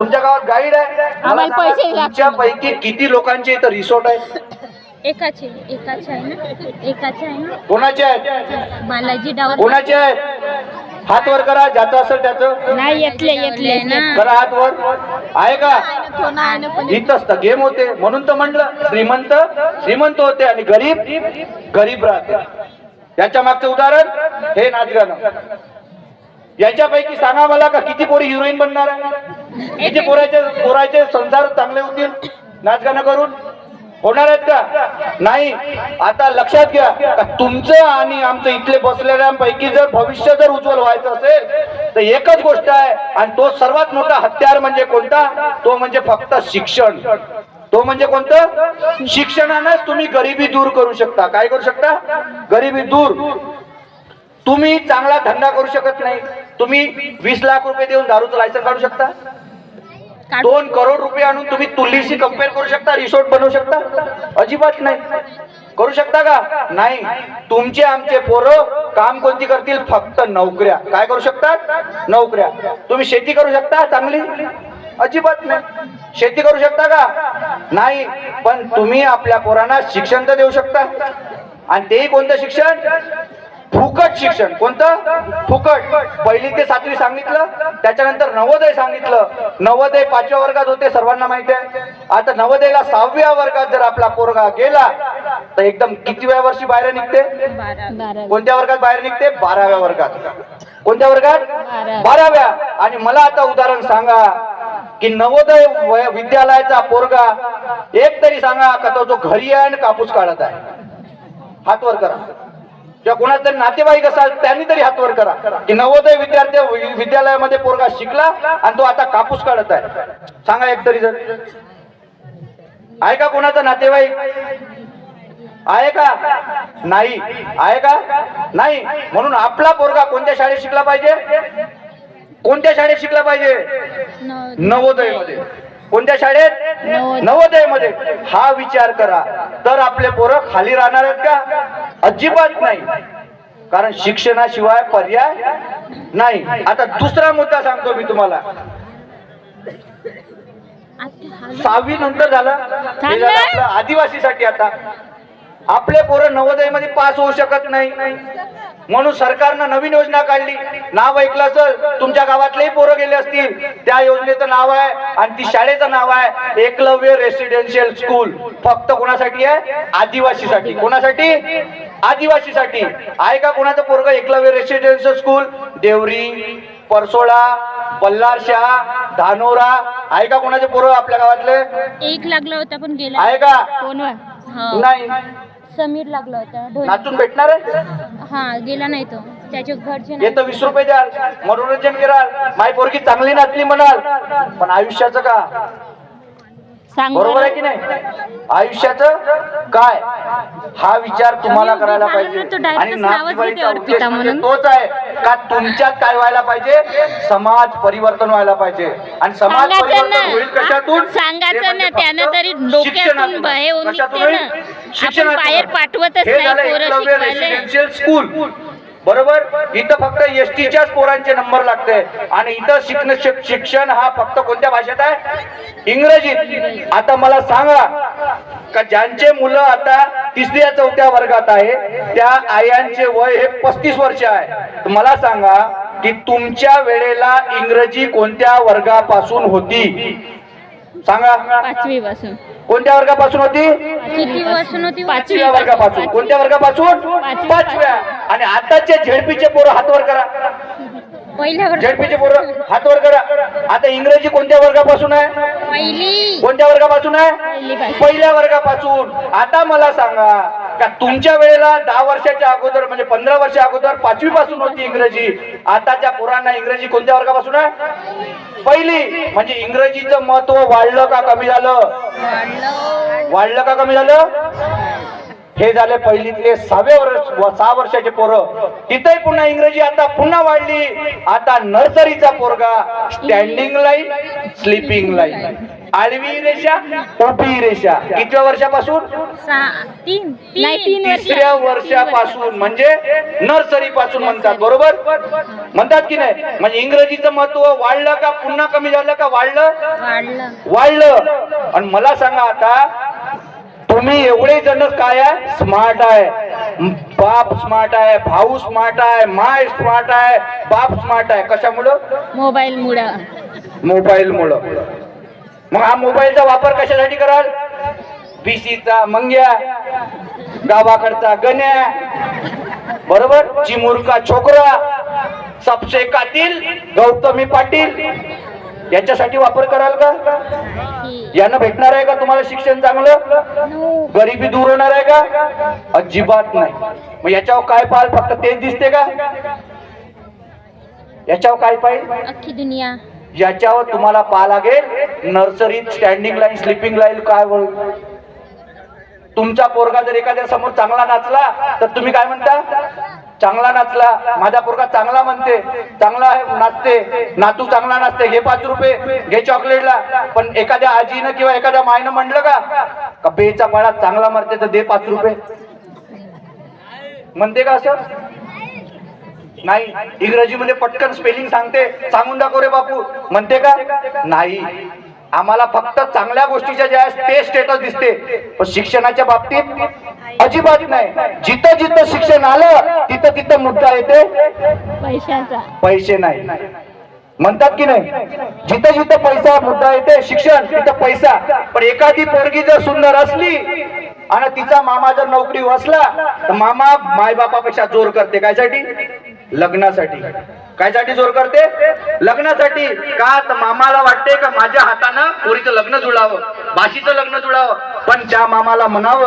तुमच्या गावात गाईड आहे? आम्हाला पैसे लागतील. तुमच्यापैकी किती लोकांचे इथं रिसोर्ट आहे? एकाचे एकाचे आहे ना? एकाचे आहे ना? कोणाचे आहेत? बालाजी डाव कोणाचे आहेत? हात वर करा ज्याचं असेल त्याचं. नाही येतले येतले ना करा हात वर. आहे का? इथंच तर गेम होते. म्हणून तर म्हटलं श्रीमंत श्रीमंत होते आणि गरीब गरीब राहते. याच्या मागचं उदाहरण हे नाचगाणं. याच्यापैकी सांगा मला का किती पोरी हिरोईन बनणार आहे? किती पोराचे पोराचे संसार चांगले होतील? नाचगाणं करून? होणार आहेत का? नाही. आता लक्षात घ्या तुमचं आणि आमचं इथले बसलेल्यांपैकी जर भविष्य जर उज्ज्वल व्हायचं असेल तर एकच गोष्ट आहे आणि तो सर्वात मोठा हत्यार म्हणजे कोणता? तो म्हणजे फक्त शिक्षण. तो म्हणजे कोणतं? शिक्षणानंच तुम्ही गरिबी दूर करू शकता. काय करू शकता? गरिबी दूर. तुम्ही चांगला धंदा करू शकत नाही. तुम्ही वीस लाख रुपये देऊन दारूचं लायसन काढू शकता. दोन करोड रुपये आणून तुम्ही तुल्लीशी कंपेअर करू शकता रिसोर्ट बनवू शकता? अजिबात नाही. करू शकता का? नाही. तुमचे आमचे पोरं काम कोणती करतील? फक्त नोकऱ्या. काय करू शकतात? नोकऱ्या. तुम्ही शेती करू शकता चांगली? अजिबात नाही. शेती करू शकता का? नाही. पण तुम्ही आपल्या पोरांना शिक्षण तर देऊ शकता. आणि तेही कोणतं शिक्षण? फुकट शिक्षण. कोणतं? फुकट. पहिली ते सातवी सांगितलं त्याच्यानंतर नवोदय सांगितलं. नवोदय पाचव्या वर्गात होते सर्वांना माहिती आहे. आता नवोदयला सहाव्या वर्गात जर आपला पोरगा गेला तर एकदम कितव्या वर्षी बाहेर निघते? कोणत्या वर्गात बाहेर निघते? बाराव्या वर्गात. कोणत्या वर्गात? बाराव्या. आणि मला आता उदाहरण सांगा की नवोदय विद्यालयाचा पोरगा एक तरी सांगा का तो जो घरी आहे आणि कापूस काढत आहे? हात वर करा. किंवा कोणाचा तरी नातेवाईक असाल त्यांनी तरी हात वर करा. की नवोदय विद्यार्थी विद्यालयामध्ये पोरगा शिकला आणि तो आता कापूस काढत आहे. सांगा एक तरी जर. आहे का कोणाचा नातेवाईक? आहे का? नाही. आहे का? नाही. म्हणून आपला पोरगा कोणत्या शाळेत शिकला पाहिजे? कोणत्या शाळेत शिकला पाहिजे? नवोदय. मध्ये कोणत्या शाळेत? नवोदय. मध्ये हा विचार करा. तर आपले पोरं खाली राहणार आहेत का? अजिबात नाही. कारण शिक्षणाशिवाय पर्याय नाही. आता दुसरा मुद्दा सांगतो मी तुम्हाला. सहावी नंतर झालं. आदिवासीसाठी आता. आपले पोरं नवोदयमध्ये पास होऊ शकत नाही. म्हणून सरकारनं नवीन योजना काढली. नाव ऐकलं असेल तुमच्या गावातलेही पोरं गेले असतील. त्या योजनेचं नाव आहे आणि ती शाळेचं नाव आहे एकलव्य रेसिडेन्शियल स्कूल फक्त कोणासाठी आहे? आदिवासीसाठी. कोणासाठी? आदिवासीसाठी. आहे का कोणाचं पोरग एकलव्य रेसिडेन्शियल स्कूल देवरी परसोळा बल्लारशा धानोरा. आहे का कोणाचे पोरं आपल्या गावातले? एक लागला होता पण गेला. आहे का? कोण नाही. समीर लागला होता ढोल. नाचून भेटणार आहे? हा गेला नाही तो. त्याच्या घरचे नाही. येतं वीस रुपये द्याल. मनोरंजन कराल. माय पोरगी चांगली नाचली म्हणाल. पण आयुष्याचं का? बरोबर बरं. आहे की नाही आयुष्याचं काय हा विचार तुम्हाला करायला पाहिजे ना, आणि उद्देश म्हणजे. तोच आहे का तुमच्यात काय व्हायला पाहिजे समाज परिवर्तन व्हायला पाहिजे आणि समाज परिवर्तन ना. होईल कशातून सांगायचं ते म्हणजे ना, त्यानं तरी डोक्यातून शिक्षणातून. बाहेर होऊन? ना. पाठवतच नाही पोरं शिकवायला. रेसिडेन्शियल स्कूल बरोबर? इथं फक्त एस टीच्याच पोरांचे नंबर लागते आणि इथं शिकणं शिक- शिक्षण हा फक्त कोणत्या भाषेत आहे? इंग्रजीत. आता मला सांगा का ज्यांचे मुलं आता तिसऱ्या चौथ्या वर्गात आहे त्या आयांचे वय हे पस्तीस वर्ष आहे. मला सांगा की तुमच्या वेळेला इंग्रजी कोणत्या वर्गापासून होती? सांगा. पाचवी पासून. कोणत्या वर्गापासून होती? पाचव्या वर्गापासून. कोणत्या वर्गापासून? पाचवी. पाचव्या. आणि आताचे झेडपीचे पोरं हातवर करा. झेडपीचे पोरं हातवर करा. आता इंग्रजी कोणत्या वर्गापासून आहे? पहिली. कोणत्या वर्गापासून आहे. पहिल्या वर्गापासून. आता मला सांगा का तुमच्या वेळेला दहा वर्षाच्या अगोदर म्हणजे पंधरा वर्षा अगोदर पाचवी पासून होती इंग्रजी. आताच्या पोरांना इंग्रजी कोणत्या वर्गापासून आहे? पहिली. म्हणजे इंग्रजीचं महत्त्व वाढलं का कमी झालं? वाढलं का कमी झालं? हे झाले पहिलीतले सहावे वर्ष व सहा वर्षाचे पोरं. तिथेही पुन्हा इंग्रजी आता पुन्हा वाढली. आता नर्सरीचा पोरगा स्टँडिंग लाईन स्लीपिंग लाईन आडवी रेषा उभी रेषा. कितव्या वर्षापासून? तिसऱ्या वर्षापासून. म्हणजे नर्सरी पासून म्हणतात बरोबर? म्हणतात की नाही? म्हणजे इंग्रजीचं महत्त्व वाढलं का पुन्हा कमी झालं का? वाढलं. वाढलं. वाढलं. आणि मला सांगा आता तुम्ही एवढे जण काय आहे? स्मार्ट आहे. बाप स्मार्ट आहे भाऊ स्मार्ट आहे माय स्मार्ट आहे बाप स्मार्ट आहे. कशामुळं? मोबाईल मुळे. मोबाईल मुळे. मग हा मोबाईलचा वापर कशासाठी कराल? पीसीचा मंग्या गावाकडचा गण्या. बरोबर? चिमुरका छोकरा. सबसे कातील गौतमी पाटील. याच्यासाठी वापर कराल का? यानं भेटणार आहे का तुम्हाला शिक्षण चांगलं? गरिबी दूर होणार आहे का? अजिबात नाही. मग याच्यावर काय पाहाल? फक्त तेच दिसते का? याच्यावर काय पाहिजे अख्खी दुनिया. याच्यावर तुम्हाला पाहा लागेल नर्सरीत स्टँडिंग लाईन स्लिपिंग लाईन काय तुमचा पोरगा जर एखाद्या समोर चांगला नाचला तर तुम्ही काय म्हणता? चांगला नाचला माझा पोरगा चांगला म्हणते चांगला नाचते नातू चांगला नाचते घे पाच रुपये घे चॉकलेटला पण एखाद्या आजीनं किंवा एखाद्या मायनं म्हणलं का का बेचा चांगला मरते तर दे पाच रुपये. म्हणते का असं? नाही इंग्रजीमध्ये पटकन स्पेलिंग सांगते सांगून दाखव रे बापू. म्हणते का? नाही. आम्हाला फक्त चांगल्या गोष्टीच्या ज्या ते स्टेटस दिसते पण शिक्षणाच्या बाबतीत अजिबात नाही. जिथं जिथं शिक्षण आलं तिथं तिथं मुद्दा येते. पैशाचा. पैसे नाही. म्हणतात की नाही? जिथं जिथं पैसा मुद्दा येते शिक्षण तिथं पैसा. पण एखादी पोरगी जर सुंदर असली आणि तिचा मामा जर नोकरी असला तर मामा मायबापापेक्षा जोर करते. कायसाठी? लग्नासाठी. कायसाठी जोर करते? लग्नासाठी. का तर मामाला वाटते का माझ्या हातानं पोरीचं लग्न जुळावं? भाषीचं लग्न जुळावं? पण त्या मामाला म्हणावं